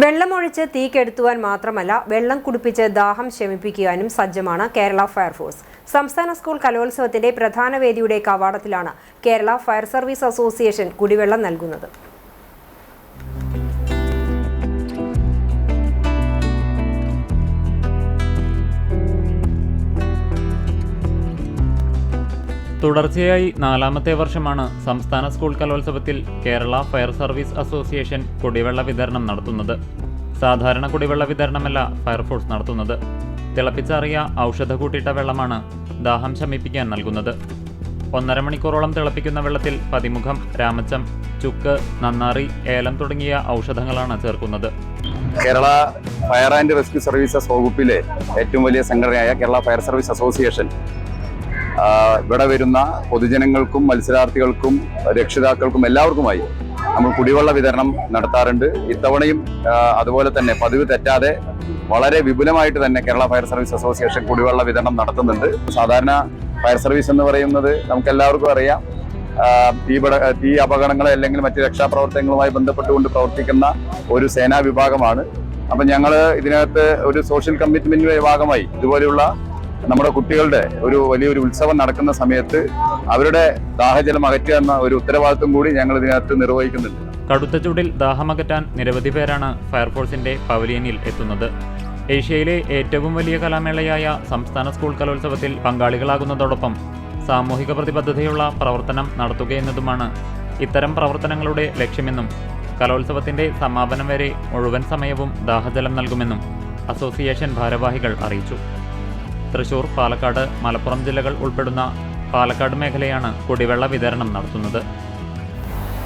വെള്ളമൊഴിച്ച് തീ കെടുത്തുവാൻ മാത്രമല്ല വെള്ളം കുടിപ്പിച്ച് ദാഹം ശമിപ്പിക്കുവാനും സജ്ജമാണ് കേരള ഫയർഫോഴ്സ് സംസ്ഥാന സ്കൂൾ കലോത്സവത്തിന്റെ പ്രധാന വേദിയുടെ കവാടത്തിലാണ് കേരള ഫയർ സർവീസ് അസോസിയേഷൻ കുടിവെള്ളം നൽകുന്നത്. തുടർച്ചയായി നാലാമത്തെ വർഷമാണ് സംസ്ഥാന സ്കൂൾ കലോത്സവത്തിൽ കേരള ഫയർ സർവീസ് അസോസിയേഷൻ കുടിവെള്ള വിതരണം നടത്തുന്നത്. സാധാരണ കുടിവെള്ള വിതരണമല്ല ഫയർഫോഴ്സ് നടത്തുന്നത്. തിളപ്പിച്ചാറിയ ഔഷധ കൂട്ടിയിട്ട വെള്ളമാണ് ദാഹം ശമിപ്പിക്കാൻ നൽകുന്നത്. ഒന്നര മണിക്കൂറോളം തിളപ്പിക്കുന്ന വെള്ളത്തിൽ പതിമുഖം രാമച്ചം ചുക്ക് നന്നാറി ഏലം തുടങ്ങിയ ഔഷധങ്ങളാണ് ചേർക്കുന്നത്. Kerala fire and rescue services വകുപ്പിലെ ഏറ്റവും വലിയ സംഘടനയായ കേരള ഫയർ സർവീസ് അസോസിയേഷൻ ഇവിടെ വരുന്ന പൊതുജനങ്ങൾക്കും മത്സരാർത്ഥികൾക്കും രക്ഷിതാക്കൾക്കും എല്ലാവർക്കുമായി നമ്മൾ കുടിവെള്ള വിതരണം നടത്താറുണ്ട്. ഇത്തവണയും അതുപോലെ തന്നെ പതിവ് തെറ്റാതെ വളരെ വിപുലമായിട്ട് തന്നെ കേരള ഫയർ സർവീസ് അസോസിയേഷൻ കുടിവെള്ള വിതരണം നടത്തുന്നുണ്ട്. സാധാരണ ഫയർ സർവീസ് എന്ന് പറയുന്നത് നമുക്ക് എല്ലാവർക്കും അറിയാം തീ തീ അപകടങ്ങൾ അല്ലെങ്കിൽ മറ്റ് രക്ഷാപ്രവർത്തനങ്ങളുമായി ബന്ധപ്പെട്ടുകൊണ്ട് പ്രവർത്തിക്കുന്ന ഒരു സേനാ വിഭാഗമാണ്. അപ്പം ഞങ്ങൾ ഇതിനകത്ത് ഒരു സോഷ്യൽ കമ്മിറ്റ്മെന്റ് ഭാഗമായി ഇതുപോലെയുള്ള നമ്മുടെ കുട്ടികളുടെ ഒരു വലിയൊരു ഉത്സവം നടക്കുന്ന സമയത്ത് അവരുടെ ദാഹജലം അകറ്റുക എന്ന ഒരു ഉത്തരവാദിത്വം കൂടി ഞങ്ങൾ ഇതിനകത്ത് നിർവഹിക്കുന്നുണ്ട്. കടുത്ത ചൂടിൽ ദാഹമകറ്റാൻ നിരവധി പേരാണ് ഫയർഫോഴ്സിന്റെ പവലിയനിൽ എത്തുന്നത്. ഏഷ്യയിലെ ഏറ്റവും വലിയ കലാമേളയായ സംസ്ഥാന സ്കൂൾ കലോത്സവത്തിൽ പങ്കാളികളാകുന്നതോടൊപ്പം സാമൂഹിക പ്രതിബദ്ധതയുള്ള പ്രവർത്തനം നടത്തുകയെന്നതുമാണ് ഇത്തരം പ്രവർത്തനങ്ങളുടെ ലക്ഷ്യമെന്നും കലോത്സവത്തിന്റെ സമാപനം വരെ മുഴുവൻ സമയവും ദാഹജലം നൽകുമെന്നും അസോസിയേഷൻ ഭാരവാഹികൾ അറിയിച്ചു. തൃശൂർ പാലക്കാട് മലപ്പുറം ജില്ലകൾ ഉൾപ്പെടുന്ന പാലക്കാട് മേഖലയാണ് കുടിവെള്ള വിതരണം നടത്തുന്നത്.